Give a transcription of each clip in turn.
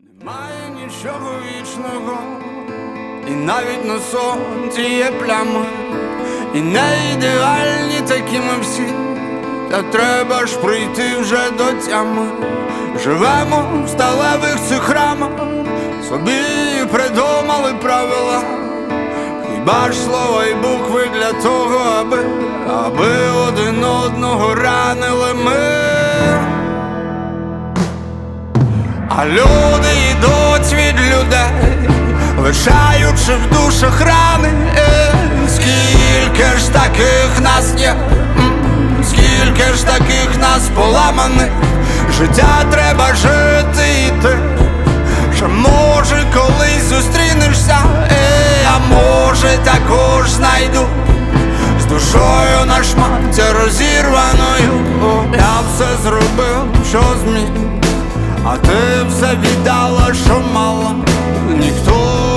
Немає нічого вічного, і навіть на сонці є плями, і не ідеальні такі ми всі, та треба ж прийти вже до тями. Живемо в сталевих цих рамах, собі придумали правила. Хіба ж слова і букви для того, аби, аби один одного ранили ми. А люди лишаючи в душах рани. Е, Скільки ж таких нас є, скільки ж таких нас поламаних, життя треба жити і ти. Що може колись зустрінешся, е, а може також знайду з душою на шматі розірваною. О, Я все зробив, що зміг. А ти все віддала, що мала, ніхто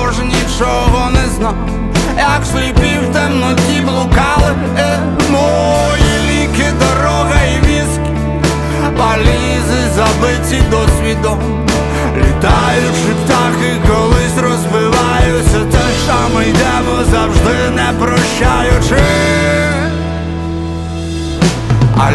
як сліпі в темноті блукали, е, мої ліки, дорога і віскі, валізи забиті досвідом, літаючи птахи колись розбиваються, те ж ми йдемо завжди не прощаючи. А